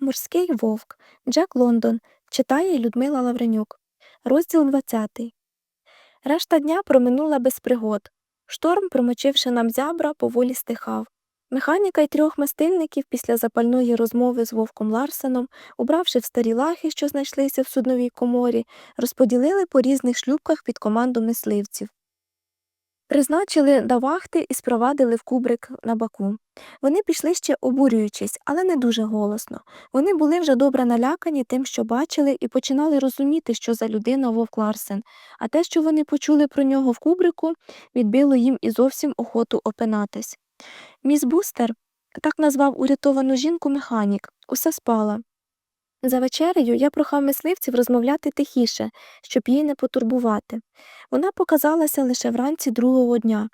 Морський вовк Джек Лондон читає Людмила Лавренюк. Розділ 20. Решта дня проминула без пригод. Шторм, промочивши нам зябра, поволі стихав. Механіка й трьох мастильників після запальної розмови з вовком Ларсеном, убравши в старі лахи, що знайшлися в судновій коморі, розподілили по різних шлюпках під команду мисливців. Призначили до вахти і спровадили в кубрик на баку. Вони пішли ще обурюючись, але не дуже голосно. Вони були вже добре налякані тим, що бачили, і починали розуміти, що за людина Вовк Ларсен, а те, що вони почули про нього в кубрику, відбило їм і зовсім охоту опинатись. Міс Бустер так назвав урятовану жінку механік, усе спала. За вечерею я прохав мисливців розмовляти тихіше, щоб її не потурбувати. Вона показалася лише вранці другого дня.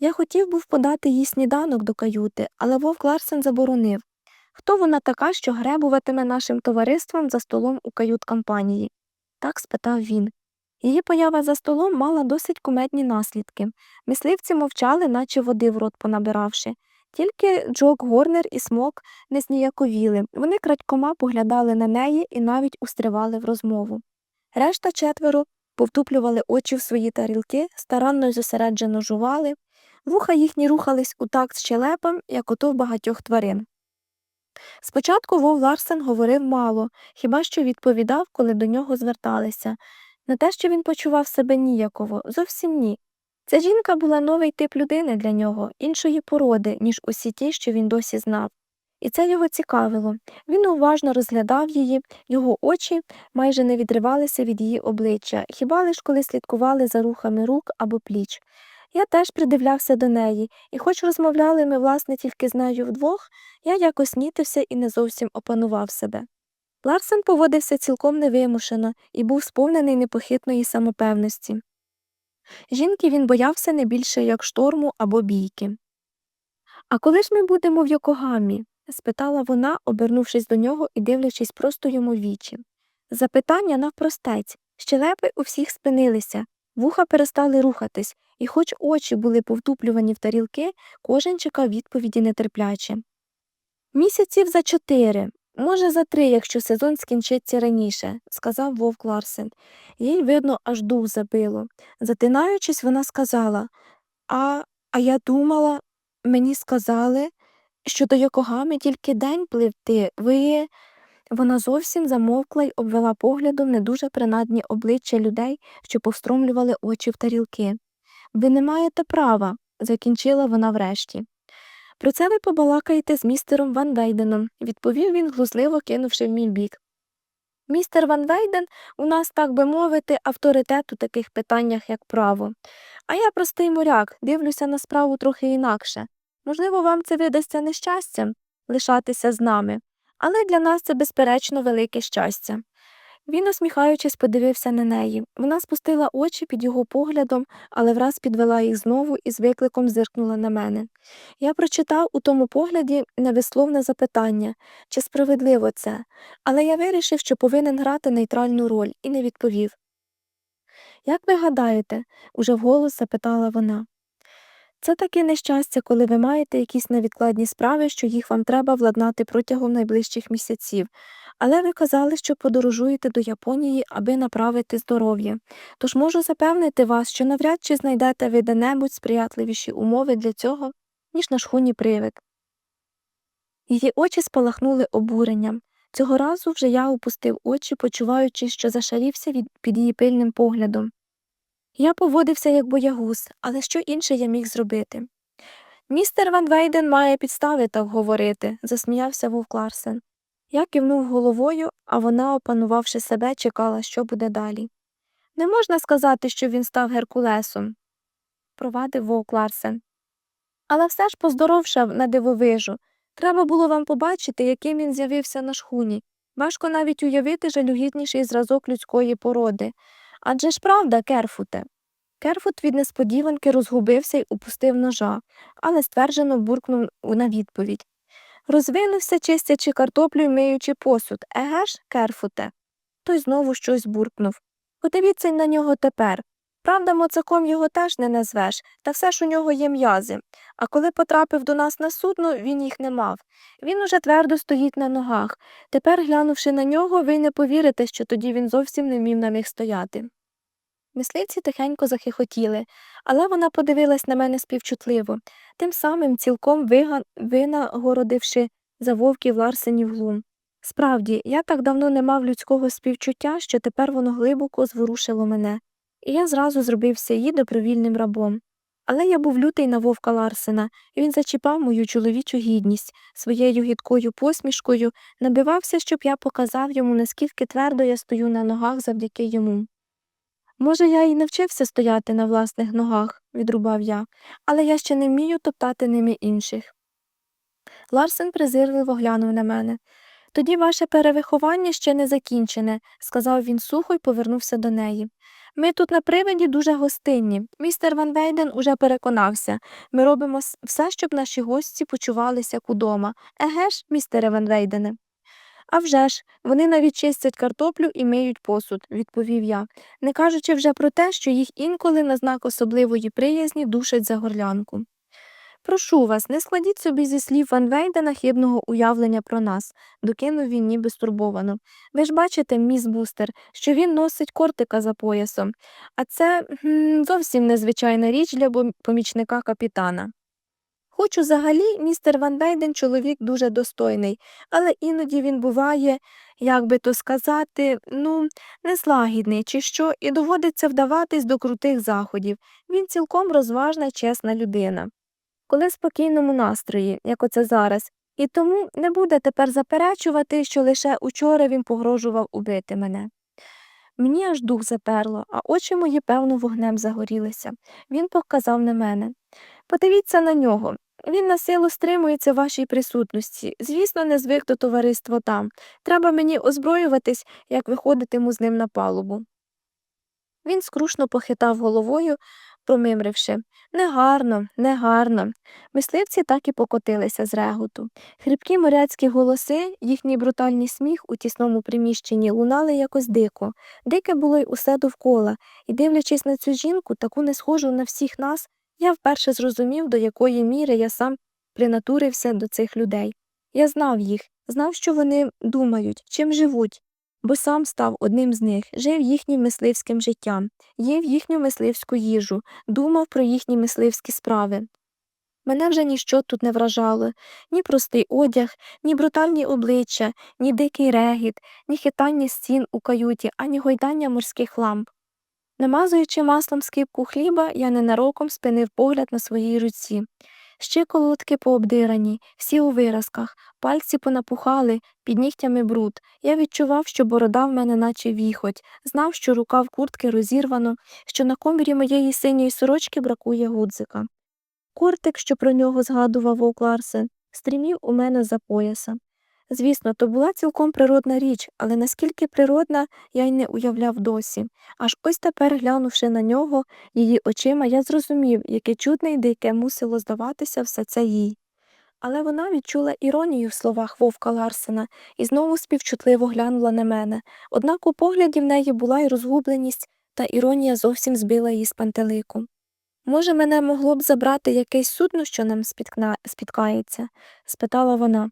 Я хотів був подати їй сніданок до каюти, але вовк Ларсен заборонив. Хто вона така, що гребуватиме нашим товариством за столом у кают-компанії? Так спитав він. Її поява за столом мала досить кумедні наслідки. Мисливці мовчали, наче води в рот понабиравши. Тільки Джок Горнер і Смок не зніяковіли. Вони крадькома поглядали на неї і навіть устривали в розмову. Решта четверо повтуплювали очі в свої тарілки, старанно й зосереджено жували. Вуха їхні рухались у такт з щелепом, як ото в багатьох тварин. Спочатку Вов Ларсен говорив мало, хіба що відповідав, коли до нього зверталися. На те, що він почував себе ніяково, зовсім ні. Ця жінка була новий тип людини для нього, іншої породи, ніж усі ті, що він досі знав. І це його цікавило. Він уважно розглядав її, його очі майже не відривалися від її обличчя, хіба лиш коли слідкували за рухами рук або пліч. Я теж придивлявся до неї, і хоч розмовляли ми, власне, тільки з нею вдвох, я якось нітився і не зовсім опанував себе. Ларсен поводився цілком невимушено і був сповнений непохитної самопевності. Жінки він боявся не більше як шторму або бійки. А коли ж ми будемо в Йокогамі? спитала вона, обернувшись до нього і дивлячись просто йому в вічі. Запитання навпростець. Щелепи у всіх спинилися, вуха перестали рухатись, і хоч очі були повтуплювані в тарілки, кожен чекав відповіді нетерпляче. Місяців за чотири, може, за три, якщо сезон скінчиться раніше, сказав вовк Ларсен. Їй, видно, аж дух забило. Затинаючись, вона сказала А, а я думала, мені сказали, що до Йокогами тільки день пливти. Ви. Вона зовсім замовкла й обвела поглядом не дуже принадні обличчя людей, що повстромлювали очі в тарілки. Ви не маєте права, закінчила вона врешті. Про це ви побалакаєте з містером Ван Вейденом, відповів він, глузливо кинувши в мій бік. Містер Ван Вейден у нас, так би мовити, авторитет у таких питаннях, як право. А я простий моряк, дивлюся на справу трохи інакше. Можливо, вам це видасться нещастям лишатися з нами, але для нас це, безперечно, велике щастя. Він, усміхаючись, подивився на неї. Вона спустила очі під його поглядом, але враз підвела їх знову і з викликом зиркнула на мене. Я прочитав у тому погляді невисловне запитання, чи справедливо це, але я вирішив, що повинен грати нейтральну роль, і не відповів. Як ви гадаєте? уже вголос запитала вона. Це таке нещастя, коли ви маєте якісь невідкладні справи, що їх вам треба владнати протягом найближчих місяців. Але ви казали, що подорожуєте до Японії, аби направити здоров'я. Тож можу запевнити вас, що навряд чи знайдете ви де-небудь сприятливіші умови для цього, ніж на шхуні привид. Її очі спалахнули обуренням. Цього разу вже я опустив очі, почуваючи, що зашарівся від під її пильним поглядом. Я поводився як боягуз, але що інше я міг зробити? Містер Ван Вейден має підстави так говорити, засміявся вовк Ларсен. Я кивнув головою, а вона, опанувавши себе, чекала, що буде далі. Не можна сказати, що він став Геркулесом, провадив вовк Ларсен. Але все ж поздоровшав на дивовижу. Треба було вам побачити, яким він з'явився на шхуні. Важко навіть уявити жалюгідніший зразок людської породи. Адже ж правда, Керфуте. Керфут від несподіванки розгубився й упустив ножа, але стверджено буркнув на відповідь. Розвинувся, чистячи картоплю й миючи посуд. Еге ж, Керфуте. Той знову щось буркнув. Подивіться на нього тепер. Правда, моцаком його теж не назвеш, та все ж у нього є м'язи. А коли потрапив до нас на судно, він їх не мав. Він уже твердо стоїть на ногах. Тепер, глянувши на нього, ви не повірите, що тоді він зовсім не вмів на них стояти. Мисливці тихенько захихотіли, але вона подивилась на мене співчутливо, тим самим цілком вига- винагородивши за вовків Ларсенів глум. Справді, я так давно не мав людського співчуття, що тепер воно глибоко зворушило мене, і я зразу зробився її добровільним рабом. Але я був лютий на вовка Ларсена, і він зачіпав мою чоловічу гідність своєю гідкою посмішкою, набивався, щоб я показав йому, наскільки твердо я стою на ногах завдяки йому. Може, я й навчився стояти на власних ногах, відрубав я, але я ще не вмію топтати ними інших. Ларсен презирливо глянув на мене. Тоді ваше перевиховання ще не закінчене, сказав він сухо й повернувся до неї. Ми тут на привиді дуже гостинні. Містер Ван Вейден уже переконався. Ми робимо все, щоб наші гості почувалися як удома. Еге ж, містере Ван Вейдене. А вже ж, вони навіть чистять картоплю і миють посуд, відповів я, не кажучи вже про те, що їх інколи на знак особливої приязні душать за горлянку. Прошу вас, не складіть собі зі слів Ван Вейдена хибного уявлення про нас, докинув він ніби стурбовано. Ви ж бачите, міс Бустер, що він носить кортика за поясом, а це гм, зовсім незвичайна річ для помічника капітана. Хоч взагалі містер Ван Вейден чоловік дуже достойний, але іноді він буває, як би то сказати, ну, неслагідний чи що, і доводиться вдаватись до крутих заходів. Він цілком розважна, чесна людина. Коли в спокійному настрої, як оце зараз, і тому не буде тепер заперечувати, що лише учора він погрожував убити мене. Мені аж дух заперло, а очі мої, певно, вогнем загорілися. Він показав на мене. Подивіться на нього. Він на силу стримується в вашій присутності. Звісно, не звик до товариства там. Треба мені озброюватись, як виходитиму з ним на палубу. Він скрушно похитав головою, промимривши Негарно, негарно. Мисливці так і покотилися з реготу. Хрипкі моряцькі голоси, їхній брутальний сміх у тісному приміщенні лунали якось дико. Дике було й усе довкола, і, дивлячись на цю жінку, таку не схожу на всіх нас, я вперше зрозумів, до якої міри я сам принатурився до цих людей. Я знав їх, знав, що вони думають, чим живуть, бо сам став одним з них, жив їхнім мисливським життям, їв їхню мисливську їжу, думав про їхні мисливські справи. Мене вже ніщо тут не вражало ні простий одяг, ні брутальні обличчя, ні дикий регіт, ні хитання стін у каюті, ані гойдання морських ламп. Намазуючи маслом скипку хліба, я ненароком спинив погляд на своїй руці. Щиколотки пообдирані, всі у виразках, пальці понапухали, під нігтями бруд. Я відчував, що борода в мене наче віхоть, знав, що рукав куртки розірвано, що на комірі моєї синьої сорочки бракує гудзика. Куртик, що про нього згадував Вовк Ларсен, стрімів у мене за пояса. Звісно, то була цілком природна річ, але наскільки природна, я й не уявляв досі. Аж ось тепер, глянувши на нього, її очима, я зрозумів, яке чудне й дике мусило здаватися все це їй. Але вона відчула іронію в словах вовка Ларсена і знову співчутливо глянула на мене. Однак у погляді в неї була й розгубленість, та іронія зовсім збила її з пантелику. Може, мене могло б забрати якесь судно, що нам спіткна... спіткається? спитала вона.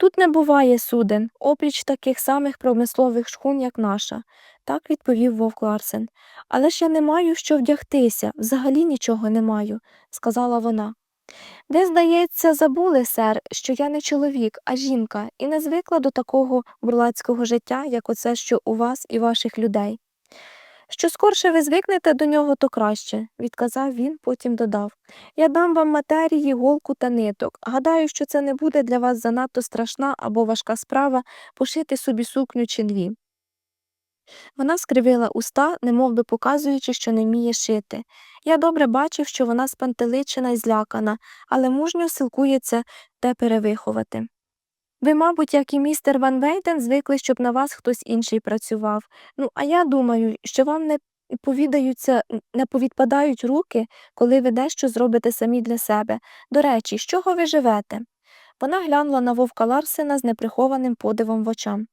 Тут не буває суден, опріч таких самих промислових шхун, як наша, так відповів вовк Ларсен. Але ж я не маю що вдягтися, взагалі нічого не маю, сказала вона. Ви, здається, забули, сер, що я не чоловік, а жінка, і не звикла до такого бурлацького життя, як оце, що у вас і ваших людей. Що скорше ви звикнете до нього, то краще, відказав він, потім додав. Я дам вам матерії, голку та ниток. Гадаю, що це не буде для вас занадто страшна або важка справа пошити собі сукню чи дві. Вона скривила уста, немов би показуючи, що не вміє шити. Я добре бачив, що вона спантеличена й злякана, але мужньо силкується те перевиховати. Ви, мабуть, як і містер Ван Вейден, звикли, щоб на вас хтось інший працював. Ну, а я думаю, що вам не повідаються, не повідпадають руки, коли ви дещо зробите самі для себе. До речі, з чого ви живете? Вона глянула на вовка Ларсена з неприхованим подивом в очам.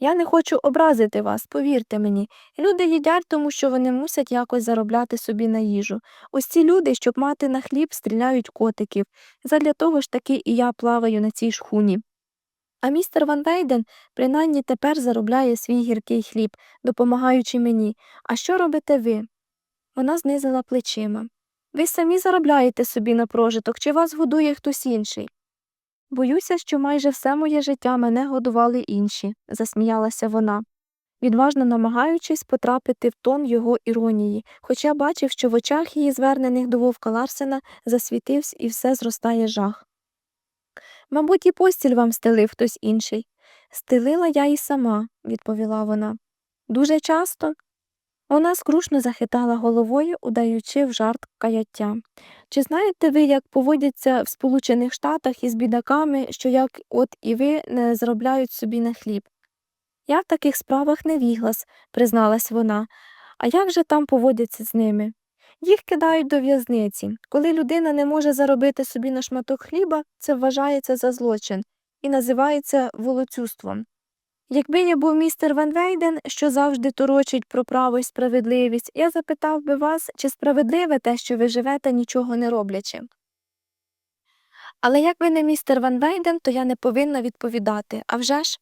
Я не хочу образити вас, повірте мені. Люди їдять, тому що вони мусять якось заробляти собі на їжу. Ось ці люди, щоб мати на хліб, стріляють котиків. Задля того ж таки і я плаваю на цій шхуні. А містер Ван Вейден принаймні тепер заробляє свій гіркий хліб, допомагаючи мені. А що робите ви? Вона знизила плечима. Ви самі заробляєте собі на прожиток, чи вас годує хтось інший? Боюся, що майже все моє життя мене годували інші, засміялася вона, відважно намагаючись потрапити в тон його іронії, хоча бачив, що в очах її, звернених до вовка Ларсена, засвітився і все зростає жах. Мабуть, і постіль вам стелив хтось інший. Стелила я і сама, відповіла вона. Дуже часто. Вона скрушно захитала головою, удаючи в жарт каяття. Чи знаєте ви, як поводяться в Сполучених Штатах із бідаками, що як от і ви не заробляють собі на хліб? Я в таких справах не віглас, призналась вона. А як же там поводяться з ними? Їх кидають до в'язниці. Коли людина не може заробити собі на шматок хліба, це вважається за злочин і називається волоцюством. Якби я був містер Ван Вейден, що завжди торочить про право і справедливість, я запитав би вас, чи справедливе те, що ви живете, нічого не роблячи. Але як ви не містер Ван Вейден, то я не повинна відповідати, а вже ж?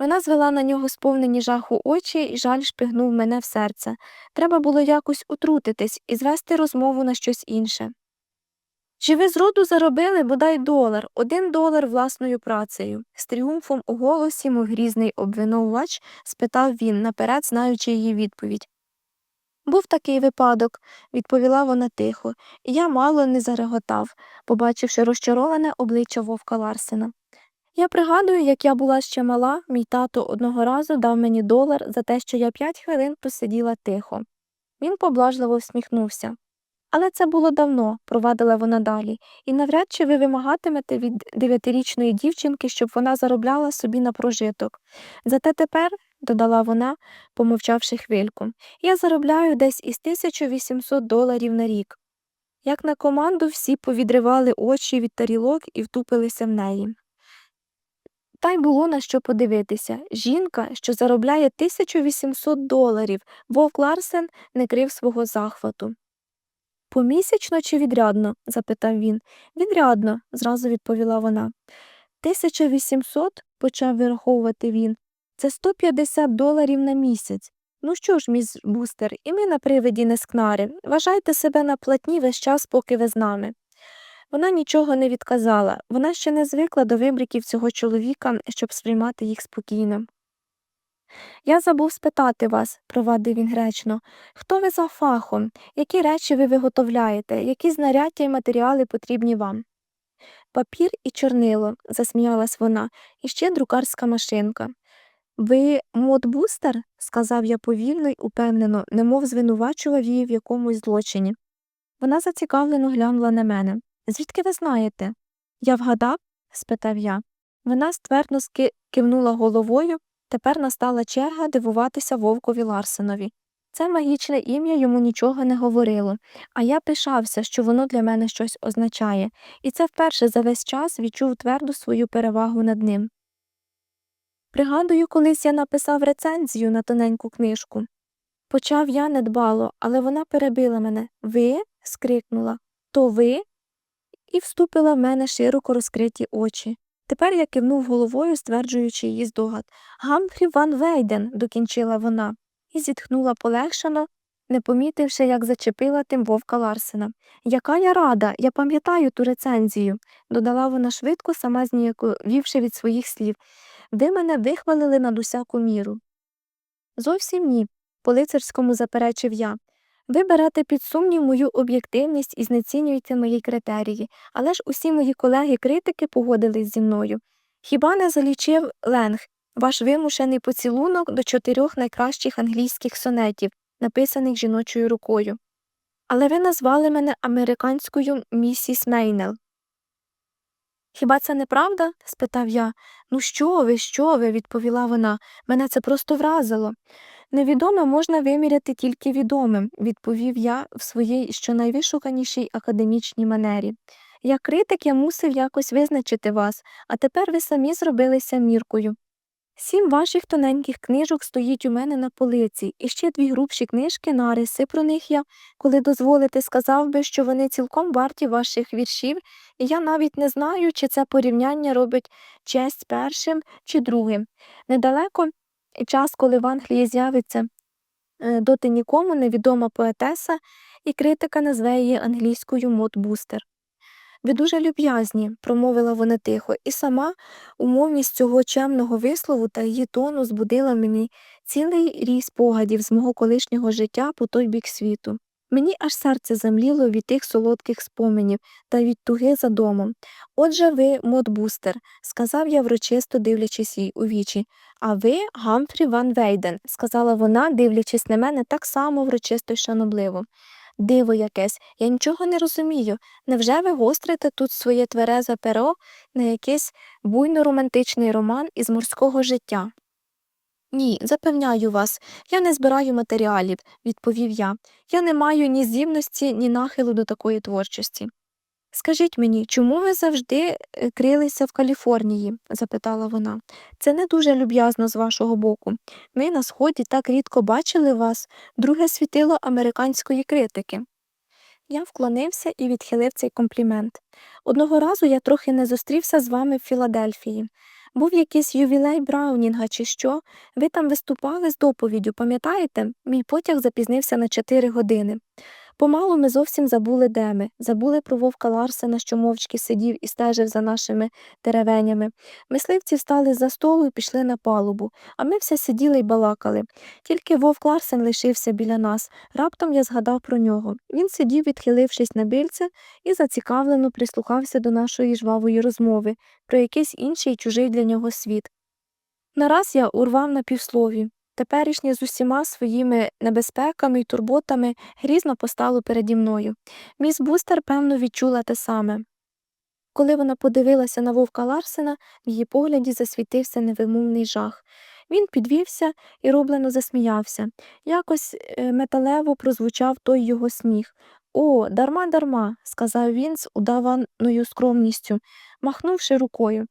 Вона звела на нього сповнені жаху очі, і жаль шпигнув мене в серце. Треба було якось утрутитись і звести розмову на щось інше. Чи ви зроду заробили бодай долар, один долар власною працею? з тріумфом у голосі, мов грізний обвинувач, спитав він, наперед знаючи її відповідь. Був такий випадок, відповіла вона тихо, і я мало не зареготав, побачивши розчароване обличчя вовка Ларсена. Я пригадую, як я була ще мала, мій тато одного разу дав мені долар за те, що я п'ять хвилин посиділа тихо. Він поблажливо всміхнувся. Але це було давно, провадила вона далі, і навряд чи ви вимагатимете від дев'ятирічної дівчинки, щоб вона заробляла собі на прожиток. Зате тепер, додала вона, помовчавши хвильку, я заробляю десь із 1800 доларів на рік. Як на команду, всі повідривали очі від тарілок і втупилися в неї. Та й було на що подивитися. Жінка, що заробляє 1800 доларів, Вовк Ларсен не крив свого захвату. Помісячно чи відрядно? запитав він. Відрядно, зразу відповіла вона. 1800, почав вираховувати він. Це 150 доларів на місяць. Ну що ж, міс бустер, і ми на привиді не скнари. Вважайте себе на платні весь час, поки ви з нами. Вона нічого не відказала, вона ще не звикла до вибриків цього чоловіка, щоб сприймати їх спокійно. Я забув спитати вас, провадив він гречно, хто ви за фахом, які речі ви виготовляєте, які знаряддя і матеріали потрібні вам? Папір і чорнило, засміялась вона, і ще друкарська машинка. Ви модбустер? сказав я повільно й упевнено, немов звинувачував її в якомусь злочині. Вона зацікавлено глянула на мене. Звідки ви знаєте? Я вгадав? спитав я. Вона ствердно кивнула головою, тепер настала черга дивуватися вовкові Ларсенові. Це магічне ім'я йому нічого не говорило, а я пишався, що воно для мене щось означає, і це вперше за весь час відчув тверду свою перевагу над ним. Пригадую, колись я написав рецензію на тоненьку книжку. Почав я недбало, але вона перебила мене. Ви? скрикнула. То ви? І вступила в мене широко розкриті очі. Тепер я кивнув головою, стверджуючи її здогад. Гамфрі Ван Вейден, докінчила вона, і зітхнула полегшено, не помітивши, як зачепила тим вовка Ларсена. Яка я рада, я пам'ятаю ту рецензію, додала вона швидко, сама зніяковівши від своїх слів. Ви мене вихвалили над усяку міру. Зовсім ні, по лицарському заперечив я. Ви берете під сумнів мою об'єктивність і знецінюєте мої критерії, але ж усі мої колеги-критики погодились зі мною. Хіба не залічив Ленг, ваш вимушений поцілунок до чотирьох найкращих англійських сонетів, написаних жіночою рукою? Але ви назвали мене американською місіс Мейнел. Хіба це не правда? спитав я. Ну, що ви, що ви? відповіла вона. Мене це просто вразило. Невідоме можна виміряти тільки відомим, відповів я в своїй щонайвишуканішій академічній манері. Як критик я мусив якось визначити вас, а тепер ви самі зробилися міркою. Сім ваших тоненьких книжок стоїть у мене на полиці, і ще дві грубші книжки, нариси про них я, коли дозволите, сказав би, що вони цілком варті ваших віршів, і я навіть не знаю, чи це порівняння робить честь першим чи другим. Недалеко час, коли в Англії з'явиться е, доти нікому невідома поетеса, і критика назве її англійською мод-бустер. Ви дуже люб'язні, промовила вона тихо, і сама умовність цього чемного вислову та її тону збудила мені цілий рій спогадів з мого колишнього життя по той бік світу. Мені аж серце замліло від тих солодких споменів та від туги за домом. Отже, ви модбустер, сказав я врочисто дивлячись їй у вічі. А ви Гамфрі Ван Вейден, сказала вона, дивлячись на мене так само врочисто й шанобливо. Диво якесь, я нічого не розумію. Невже ви гострите тут своє тверезе перо на якийсь буйно-романтичний роман із морського життя? Ні, запевняю вас, я не збираю матеріалів, відповів я. Я не маю ні здібності, ні нахилу до такої творчості. Скажіть мені, чому ви завжди е, крилися в Каліфорнії? запитала вона. Це не дуже люб'язно з вашого боку. Ми на сході так рідко бачили вас, друге світило американської критики. Я вклонився і відхилив цей комплімент. Одного разу я трохи не зустрівся з вами в Філадельфії. Був якийсь ювілей Браунінга чи що. Ви там виступали з доповіддю, пам'ятаєте? Мій потяг запізнився на чотири години. Помалу ми зовсім забули, де ми, забули про вовка Ларсена, що мовчки сидів і стежив за нашими деревенями. Мисливці встали за столу і пішли на палубу, а ми все сиділи й балакали. Тільки вовк Ларсен лишився біля нас. Раптом я згадав про нього. Він сидів, відхилившись на бильце, і зацікавлено прислухався до нашої жвавої розмови про якийсь інший чужий для нього світ. Нараз я урвав на півслові. Теперішнє з усіма своїми небезпеками й турботами грізно постало переді мною. Міс Бустер, певно, відчула те саме. Коли вона подивилася на вовка Ларсена, в її погляді засвітився невимовний жах. Він підвівся і роблено засміявся. Якось е, металево прозвучав той його сміх. О, дарма, дарма, сказав він з удаваною скромністю, махнувши рукою.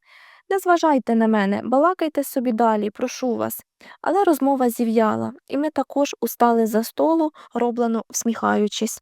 Не зважайте на мене, балакайте собі далі, прошу вас. Але розмова зів'яла, і ми також устали за столу, роблено всміхаючись.